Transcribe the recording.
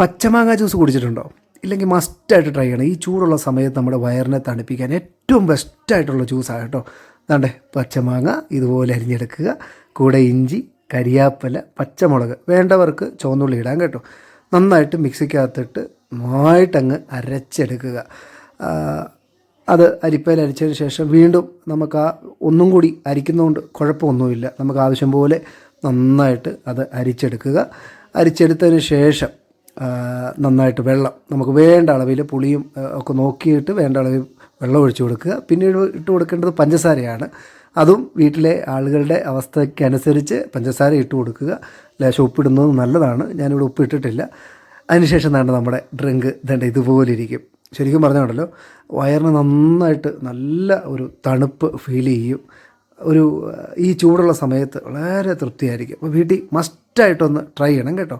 പച്ചമാങ്ങ juice കുടിച്ചിട്ടുണ്ടോ? ഇല്ലെങ്കിൽ മസ്റ്റായിട്ട് try ചെയ്യണം. ഈ ചൂടുള്ള സമയത്ത് നമ്മുടെ വയറിനെ തണുപ്പിക്കാൻ ഏറ്റവും ബെസ്റ്റായിട്ടുള്ള ജ്യൂസാണ് കേട്ടോ. അതാണ്ടേ പച്ചമാങ്ങ ഇതുപോലെ അരിഞ്ഞെടുക്കുക. കൂടെ ഇഞ്ചി കരിയാപ്പല പച്ചമുളക് വേണ്ടവർക്ക് ചുവന്നുള്ളി ഇടാൻ കേട്ടോ. നന്നായിട്ട് മിക്സിക്കകത്തിട്ട് നന്നായിട്ടങ്ങ് അരച്ചെടുക്കുക. അത് അരിപ്പയിൽ അരിച്ചതിന് ശേഷം വീണ്ടും നമുക്ക് ആ ഒന്നും കൂടി അരിക്കുന്നതുകൊണ്ട് കുഴപ്പമൊന്നുമില്ല. നമുക്ക് ആവശ്യം പോലെ നന്നായിട്ട് അത് അരിച്ചെടുക്കുക. അരിച്ചെടുത്തതിന് ശേഷം നന്നായിട്ട് വെള്ളം. നമുക്ക് വേണ്ട അളവിൽ പുളിയും ഒക്കെ നോക്കിയിട്ട് വേണ്ട അളവിൽ വെള്ളം ഒഴിച്ചു കൊടുക്കുക. പിന്നീട് ഇട്ട് കൊടുക്കേണ്ടത് പഞ്ചസാരയാണ്. അതും വീട്ടിലെ ആളുകളുടെ അവസ്ഥയ്ക്കനുസരിച്ച് പഞ്ചസാര ഇട്ട് കൊടുക്കുക. ലേശം ഉപ്പിടുന്നത് നല്ലതാണ്. ഞാനിവിടെ ഉപ്പിട്ടിട്ടില്ല. അതിനുശേഷം വേണ്ട നമ്മുടെ ഡ്രിങ്ക് ഇതേണ്ട ഇതുപോലെ ഇരിക്കും. ശരിക്കും പറഞ്ഞാണല്ലോ വയറിന് നന്നായിട്ട് നല്ല ഒരു തണുപ്പ് ഫീൽ ചെയ്യും. ഒരു ഈ ചൂടുള്ള സമയത്ത് വളരെ തൃപ്തിയായിരിക്കും. അപ്പോൾ വീട്ടിൽ മസ്റ്റായിട്ടൊന്ന് ട്രൈ ചെയ്യണം കേട്ടോ.